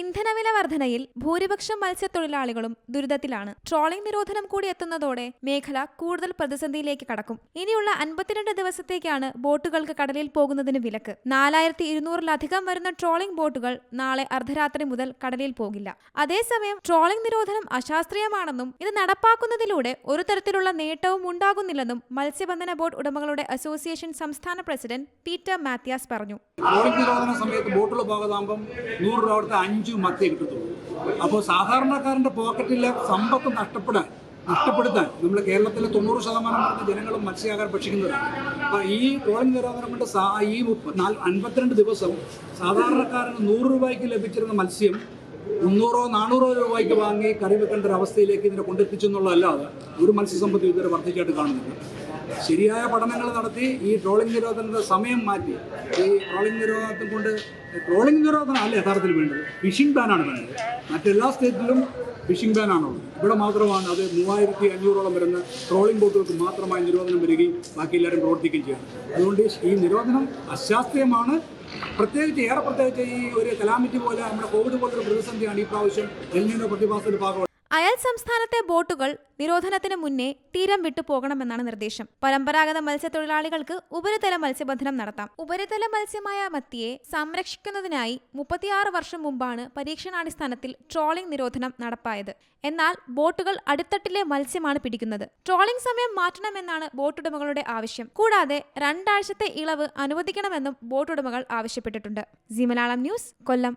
ഇന്ധനവില വർധനയിൽ ഭൂരിപക്ഷം മത്സ്യത്തൊഴിലാളികളും ദുരിതത്തിലാണ്. ട്രോളിംഗ് നിരോധനം കൂടി എത്തുന്നതോടെ മേഖല കൂടുതൽ പ്രതിസന്ധിയിലേക്ക് കടക്കും. ഇനിയുള്ള അൻപത്തിരണ്ട് ദിവസത്തേക്കാണ് ബോട്ടുകൾക്ക് കടലിൽ പോകുന്നതിന് വിലക്ക്. നാലായിരത്തി ഇരുന്നൂറിലധികം വരുന്ന ട്രോളിംഗ് ബോട്ടുകൾ നാളെ അർദ്ധരാത്രി മുതൽ കടലിൽ പോകില്ല. അതേസമയം ട്രോളിംഗ് നിരോധനം അശാസ്ത്രീയമാണെന്നും ഇത് നടപ്പാക്കുന്നതിലൂടെ ഒരു തരത്തിലുള്ള നേട്ടവും ഉണ്ടാകുന്നില്ലെന്നും മത്സ്യബന്ധന ബോട്ട് ഉടമകളുടെ അസോസിയേഷൻ സംസ്ഥാന പ്രസിഡന്റ് പീറ്റർ മാത്യാസ് പറഞ്ഞു. ട്രോളിംഗ് നിരോധന സമയത്ത് ബോട്ടുകൾ പോകാതാകുമ്പം നൂറ് രൂപ അഞ്ച് മത്തേ കിട്ടത്തുള്ളൂ. അപ്പോൾ സാധാരണക്കാരന്റെ പോക്കറ്റിലെ സമ്പത്ത് നഷ്ടപ്പെടാൻ നഷ്ടപ്പെടുത്താൻ നമ്മൾ കേരളത്തിലെ തൊണ്ണൂറ് ശതമാനം ജനങ്ങളും മത്സ്യാഹാരം ഭക്ഷിക്കുന്നവരാണ്. അപ്പോൾ ഈ ട്രോളിംഗ് നിരോധനം കൊണ്ട് സാ ഈ അൻപത്തിരണ്ട് ദിവസം സാധാരണക്കാരന് നൂറ് രൂപയ്ക്ക് ലഭിച്ചിരുന്ന മത്സ്യം മുന്നൂറോ നാനൂറോ രൂപയ്ക്ക് വാങ്ങി കറി വെക്കേണ്ട ഒരു അവസ്ഥയിലേക്ക് ഇതിനെ കൊണ്ടെത്തിച്ചു എന്നുള്ളതല്ലാതെ ഒരു മത്സ്യസമ്പത്ത് ഇതുവരെ വർദ്ധിച്ചായിട്ട് കാണുന്നില്ല. ശരിയായ പഠനങ്ങൾ നടത്തി ഈ ട്രോളിംഗ് നിരോധനത്തിന്റെ സമയം മാറ്റി. ഈ ട്രോളിംഗ് നിരോധനത്തിൽ കൊണ്ട് ട്രോളിംഗ് നിരോധനം അല്ല യഥാർത്ഥത്തിൽ വേണ്ടത്. ഫിഷിംഗ് ബാനാണ് വേണ്ടത്. മറ്റെല്ലാ സ്റ്റേറ്റിലും ഫിഷിംഗ് ബാനാണുള്ളത് ഇവിടെ മാത്രമാണ് അത് മൂവായിരത്തി അഞ്ഞൂറോളം വരുന്ന ട്രോളിംഗ് ബോട്ടുകൾക്ക് മാത്രമായി നിരോധനം വരികയും ബാക്കി എല്ലാവരും പ്രവർത്തിക്കുകയും ചെയ്യുന്നത്. അതുകൊണ്ട് ഈ നിരോധനം അശാസ്ത്രീയമാണ്. പ്രത്യേകിച്ച് ഏറെ പ്രത്യേകിച്ച് ഈ ഒരു കലാമിറ്റി പോലെ നമ്മുടെ കോവിഡ് പോലൊരു പ്രതിസന്ധിയാണ് ഈ പ്രാവശ്യം എൽനിനോ പ്രതിഭാസത്തിന്റെ ഭാഗമായി അയൽ സംസ്ഥാനത്തെ ബോട്ടുകൾ നിരോധനത്തിന് മുന്നേ തീരം വിട്ടു പോകണമെന്നാണ് നിർദ്ദേശം. പരമ്പരാഗത മത്സ്യത്തൊഴിലാളികൾക്ക് ഉപരിതല മത്സ്യബന്ധനം നടത്താം. ഉപരിതല മത്സ്യമായ മത്തിയെ സംരക്ഷിക്കുന്നതിനായി മുപ്പത്തിയാറ് വർഷം മുമ്പാണ് പരീക്ഷണാടിസ്ഥാനത്തിൽ ട്രോളിംഗ് നിരോധനം നടപ്പായത്. എന്നാൽ ബോട്ടുകൾ അടിത്തട്ടിലെ മത്സ്യമാണ് പിടിക്കുന്നത്. ട്രോളിംഗ് സമയം മാറ്റണമെന്നാണ് ബോട്ടുടമകളുടെ ആവശ്യം. കൂടാതെ രണ്ടാഴ്ചത്തെ ഇളവ് അനുവദിക്കണമെന്നും ബോട്ടുടമകൾ ആവശ്യപ്പെട്ടിട്ടുണ്ട്. Zee Malayalam news Kollam.